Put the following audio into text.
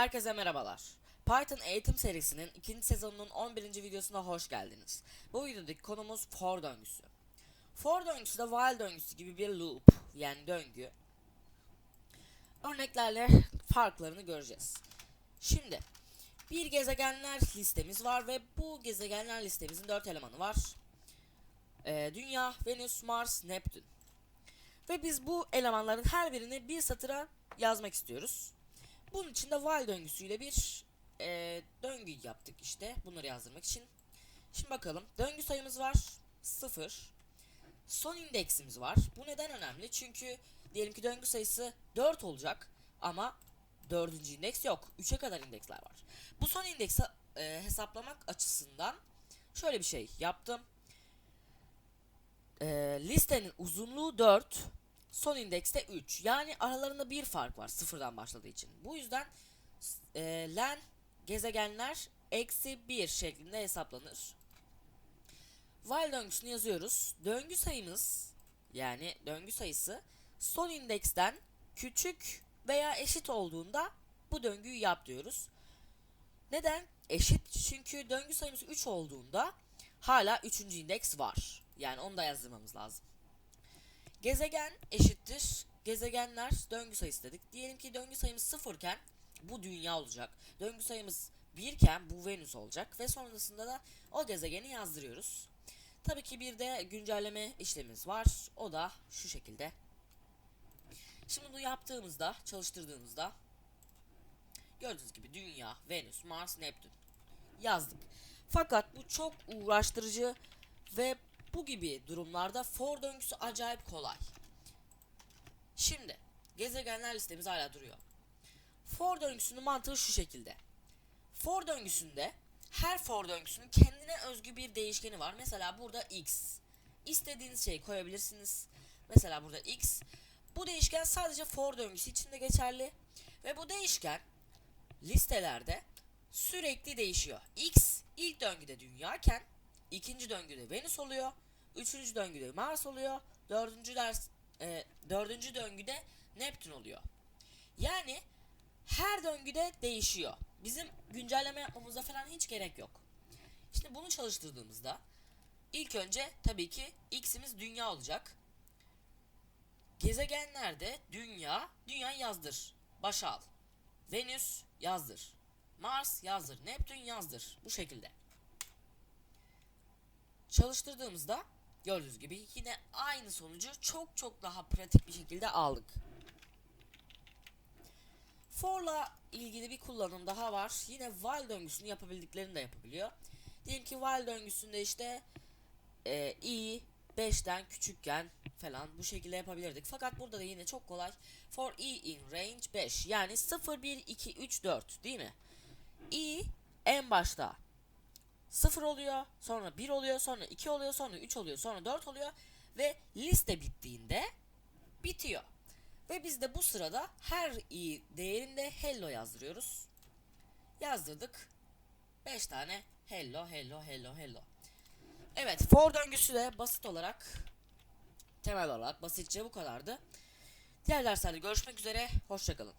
Herkese merhabalar. Python eğitim serisinin ikinci sezonunun 11. videosuna hoş geldiniz. Bu videodaki konumuz for döngüsü. For döngüsü de while döngüsü gibi bir loop yani döngü. Örneklerle farklarını göreceğiz. Şimdi bir gezegenler listemiz var ve bu gezegenler listemizin 4 elemanı var. Ee, Dünya, Venüs, Mars, Neptün. Ve biz bu elemanların her birini bir satıra yazmak istiyoruz. Bunun için de while döngüsüyle bir e, döngü yaptık işte bunları yazdırmak için. Şimdi bakalım döngü sayımız var 0. Son indeksimiz var. Bu neden önemli? Çünkü diyelim ki döngü sayısı 4 olacak ama 4. indeks yok. 3'e kadar indeksler var. Bu son indeksi e, hesaplamak açısından şöyle bir şey yaptım. E, listenin uzunluğu 4, son indekste 3. Yani aralarında bir fark var sıfırdan başladığı için. Bu yüzden e, len gezegenler eksi 1 şeklinde hesaplanır. While döngüsünü yazıyoruz. Döngü sayımız yani döngü sayısı son indeksten küçük veya eşit olduğunda bu döngüyü yap diyoruz. Neden? Eşit çünkü döngü sayımız 3 olduğunda hala 3. indeks var. Yani onu da yazdırmamız lazım. Gezegen eşittir. Gezegenler döngü sayısı dedik. Diyelim ki döngü sayımız 0 iken bu dünya olacak. Döngü sayımız 1 iken bu Venüs olacak. Ve sonrasında da o gezegeni yazdırıyoruz. Tabii ki bir de güncelleme işlemimiz var. O da şu şekilde. Şimdi bunu yaptığımızda, çalıştırdığımızda gördüğünüz gibi Dünya, Venüs, Mars, Neptün yazdık. Fakat bu çok uğraştırıcı ve bu gibi durumlarda for döngüsü acayip kolay. Şimdi gezegenler listemiz hala duruyor. For döngüsünün mantığı şu şekilde. For döngüsünde her for döngüsünün kendine özgü bir değişkeni var. Mesela burada x. İstediğiniz şeyi koyabilirsiniz. Mesela burada x. Bu değişken sadece for döngüsü içinde geçerli. Ve bu değişken listelerde sürekli değişiyor. x ilk döngüde dünyayken ikinci döngüde Venüs oluyor. Üçüncü döngüde Mars oluyor. Dördüncü ders e, dördüncü döngüde Neptün oluyor. Yani her döngüde değişiyor. Bizim güncelleme yapmamıza falan hiç gerek yok. Şimdi bunu çalıştırdığımızda ilk önce tabii ki x'imiz dünya olacak. Gezegenlerde dünya, dünya yazdır. Başa al. Venüs yazdır. Mars yazdır. Neptün yazdır. Bu şekilde. Çalıştırdığımızda gördüğünüz gibi yine aynı sonucu çok çok daha pratik bir şekilde aldık. For'la ilgili bir kullanım daha var. Yine while döngüsünü yapabildiklerini de yapabiliyor. Diyelim ki while döngüsünde işte e, i 5'ten küçükken falan bu şekilde yapabilirdik. Fakat burada da yine çok kolay. For i in range 5 yani 0 1 2 3 4 değil mi? i en başta 0 oluyor, sonra 1 oluyor, sonra 2 oluyor, sonra 3 oluyor, sonra 4 oluyor ve liste bittiğinde bitiyor. Ve biz de bu sırada her i değerinde hello yazdırıyoruz. Yazdırdık. 5 tane hello, hello, hello, hello. Evet, for döngüsü de basit olarak temel olarak basitçe bu kadardı. Diğer derslerde görüşmek üzere. Hoşçakalın.